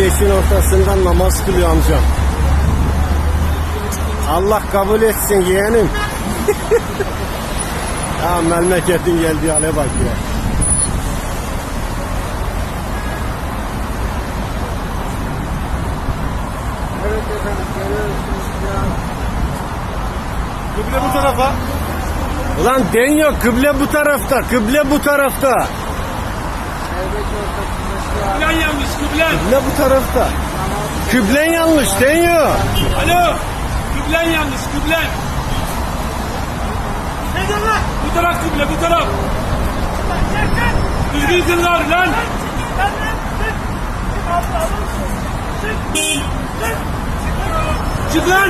işin ortasından namaz kılıyor amcam. Allah kabul etsin yeğenim. ya memleketin geldiği hale bak ya. Evet efendim görüyorsunuz ya. Kıble bu tarafa. Ulan deniyor kıble bu tarafta, kıble bu tarafta. Kıblen yanlış kıblen. Kıble bu tarafta. Kıblen yanlış deniyor. Alo. Kıblen yanlış kıblen. Bu taraf kıble bu taraf. Düzgün kıllar lan. Çık lan.